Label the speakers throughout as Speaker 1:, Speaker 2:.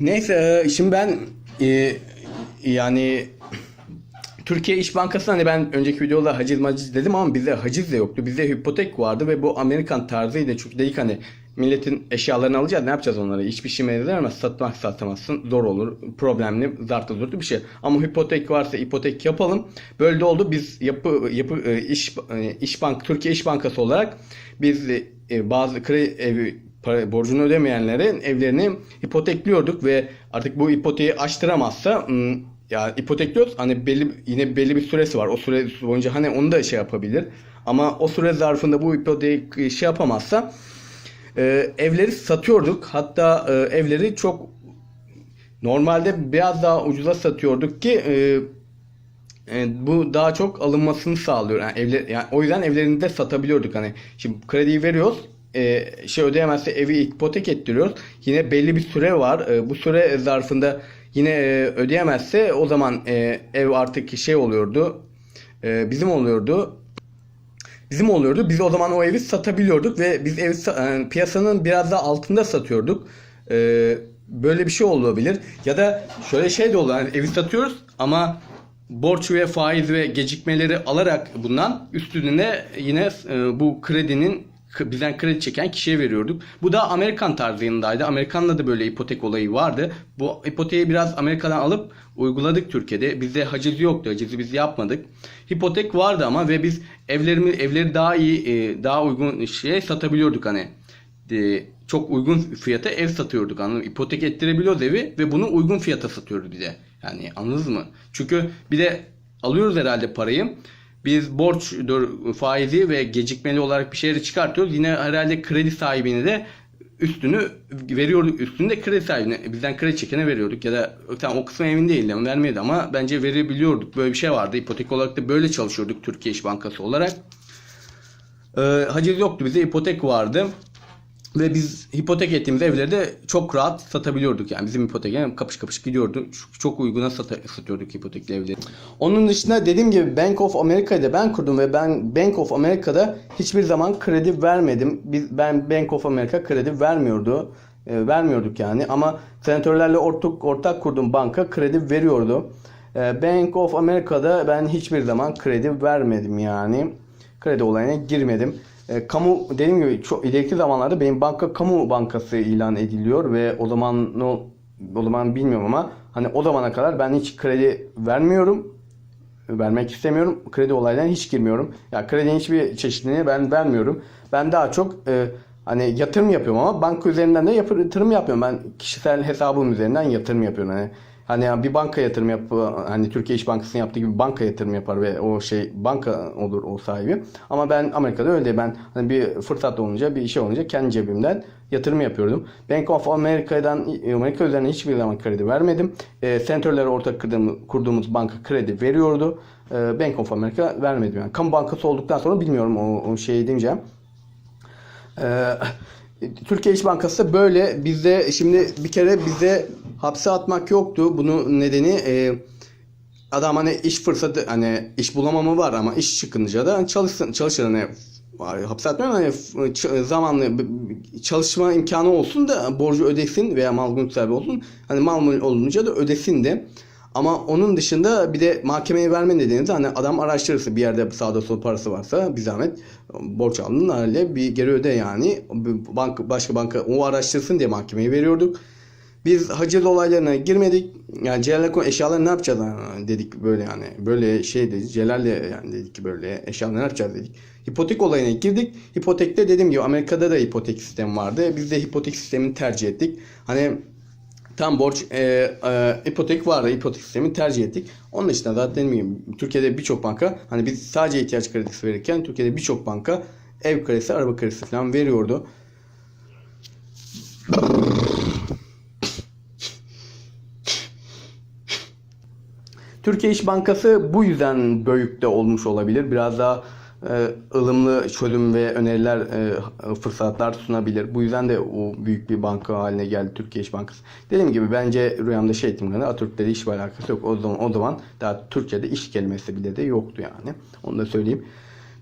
Speaker 1: Neyse e, şimdi ben e, yani Türkiye İş Bankası hani ben önceki videoda haciz maciz dedim ama bizde haciz de yoktu. Bizde hipotek vardı ve bu Amerikan tarzıydı. Çünkü dedik hani milletin eşyalarını alacağız ne yapacağız onları? Hiçbir şey veremez. Satmak satamazsın. Zor olur. Problemli. Zartı zurtlu bir şey. Ama hipotek varsa hipotek yapalım. Böyle de oldu. Biz yapı yapı e, iş e, iş bank Türkiye İş Bankası olarak biz bazı kredi para, borcunu ödemeyenlerin evlerini hipotekliyorduk ve artık bu ipoteği açtıramazsa ya ipotekliyoruz hani belli yine belli bir süresi var. O süre boyunca hani onu da şey yapabilir. Ama o süre zarfında bu ipoteği şey yapamazsa e, evleri satıyorduk. Hatta e, evleri çok normalde biraz daha ucuza satıyorduk ki e, e, bu daha çok alınmasını sağlıyor. Yani evler, yani o yüzden evlerini de satabiliyorduk. Hani şimdi krediyi veriyoruz. E, şey ödeyemezse evi ipotek ettiriyoruz. Yine belli bir süre var. E, bu süre zarfında yine e, ödeyemezse o zaman e, ev artık şey oluyordu. E, bizim oluyordu. Bizim oluyordu. Biz o zaman o evi satabiliyorduk ve biz evi sa- e, piyasanın biraz daha altında satıyorduk. E, böyle bir şey olabilir. Ya da şöyle şey de olur. Yani evi satıyoruz ama borç ve faiz ve gecikmeleri alarak bundan üstüne yine e, bu kredinin bizden kredi çeken kişiye veriyorduk. Bu da Amerikan tarzındaydı. Amerikan'da da böyle ipotek olayı vardı. Bu ipoteği biraz Amerika'dan alıp uyguladık Türkiye'de. Bizde haciz yoktu. Hacizi biz yapmadık. Hipotek vardı ama ve biz evlerimi evleri daha iyi e, daha uygun şeye satabiliyorduk hani. E, çok uygun fiyata ev satıyorduk anladın mı? İpotek ettirebiliyoruz evi ve bunu uygun fiyata satıyoruz bize. Yani anladınız mı? Çünkü bir de alıyoruz herhalde parayı. Biz borç faizi ve gecikmeli olarak bir şeyleri çıkartıyoruz. Yine herhalde kredi sahibine de üstünü veriyorduk. Üstünde kredi sahibine bizden kredi çekene veriyorduk ya da tam o kısmı emin değildim vermedi ama bence verebiliyorduk. Böyle bir şey vardı. İpotek olarak da böyle çalışıyorduk Türkiye İş Bankası olarak. Ee, haciz yoktu bize ipotek vardı. Ve biz hipotek ettiğimiz evleri de çok rahat satabiliyorduk. Yani bizim hipotek yani kapış kapış gidiyordu. Çok- uyguna sata- satıyorduk hipotekli evleri. Onun dışında dediğim gibi Bank of America'da ben kurdum ve ben Bank of America'da hiçbir zaman kredi vermedim. Biz, ben Bank of America kredi vermiyordu. E, vermiyorduk yani ama senatörlerle ortak, ortak kurduğum banka kredi veriyordu. E, Bank of America'da ben hiçbir zaman kredi vermedim yani. Kredi olayına girmedim. E, kamu dediğim gibi çok ileriki zamanlarda benim banka kamu bankası ilan ediliyor ve o zaman ne o zaman bilmiyorum ama hani o zamana kadar ben hiç kredi vermiyorum. Vermek istemiyorum. Kredi olaylarına hiç girmiyorum. Ya kredinin hiçbir çeşidini ben vermiyorum. Ben daha çok e, hani yatırım yapıyorum ama banka üzerinden de yatırım yapıyorum. Ben kişisel hesabım üzerinden yatırım yapıyorum. Hani hani bir banka yatırım yap hani Türkiye İş Bankası'nın yaptığı gibi banka yatırım yapar ve o şey banka olur o sahibi. Ama ben Amerika'da öyle değil. Ben hani bir fırsat olunca bir şey olunca kendi cebimden yatırım yapıyordum. Bank of America'dan Amerika üzerine hiçbir zaman kredi vermedim. E, senatörlere ortak kurduğumuz, kurduğumuz banka kredi veriyordu. E, Bank of America vermedim yani. Kamu bankası olduktan sonra bilmiyorum o, o şeyi demeyeceğim. Ee, Türkiye İş Bankası böyle bizde şimdi bir kere bize hapse atmak yoktu. Bunun nedeni e, adam hani iş fırsatı hani iş bulamamı var ama iş çıkınca da çalışsın çalışır hani hapse atmıyorum hani zamanlı çalışma imkanı olsun da borcu ödesin veya mal mülk sahibi olsun. Hani mal olunca da ödesin de. Ama onun dışında bir de mahkemeye verme nedeni de hani adam araştırırsa bir yerde sağda sol parası varsa bir zahmet borç aldın haliyle bir geri öde yani. Banka, başka banka o araştırsın diye mahkemeye veriyorduk. Biz haciz olaylarına girmedik. Yani Celal'le eşyaları ne yapacağız dedik böyle yani. Böyle şey dedik. Celal'le yani dedik ki böyle eşyaları ne yapacağız dedik. Hipotek olayına girdik. Hipotekte dediğim gibi Amerika'da da hipotek sistemi vardı. Biz de hipotek sistemini tercih ettik. Hani tam borç e, e, ipotek vardı. ipotek sistemi tercih ettik. Onun dışında zaten gibi Türkiye'de birçok banka hani biz sadece ihtiyaç kredisi verirken Türkiye'de birçok banka ev kredisi, araba kredisi falan veriyordu. Türkiye İş Bankası bu yüzden büyükte olmuş olabilir. Biraz daha ılımlı çözüm ve öneriler, e, fırsatlar sunabilir. Bu yüzden de o büyük bir banka haline geldi Türkiye İş Bankası. Dediğim gibi bence rüyamda şey ettim kadar Atatürk'te de alakası yok. O zaman, o zaman daha Türkçe'de iş kelimesi bile de yoktu yani. Onu da söyleyeyim.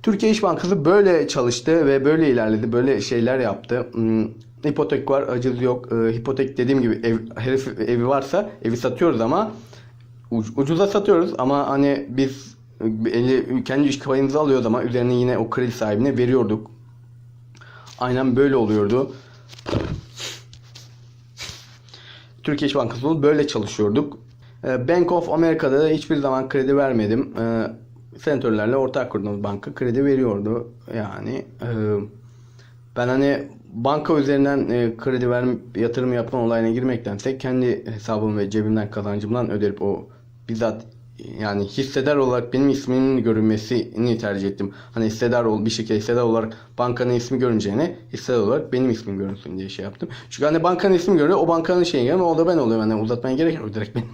Speaker 1: Türkiye İş Bankası böyle çalıştı ve böyle ilerledi. Böyle şeyler yaptı. Hmm, hipotek var, haciz yok. E, hipotek dediğim gibi ev, herif evi varsa evi satıyoruz ama uc- ucuza satıyoruz ama hani biz eli, kendi iş payımızı alıyoruz ama üzerine yine o kredi sahibine veriyorduk. Aynen böyle oluyordu. Türkiye İş Bankası'nda böyle çalışıyorduk. Ee, Bank of America'da da hiçbir zaman kredi vermedim. Ee, Senatörlerle ortak kurduğumuz banka kredi veriyordu. Yani e, ben hani banka üzerinden e, kredi verme, yatırım yapma olayına girmektense kendi hesabım ve cebimden kazancımdan ödeyip o bizzat yani hissedar olarak benim ismimin görünmesini tercih ettim. Hani hissedar ol bir şekilde hissedar olarak bankanın ismi görüneceğine hissedar olarak benim ismim görünsün diye şey yaptım. Çünkü hani bankanın ismi görüyor o bankanın şeyi görüyor o da ben oluyorum. Hani uzatmaya gerek yok direkt benim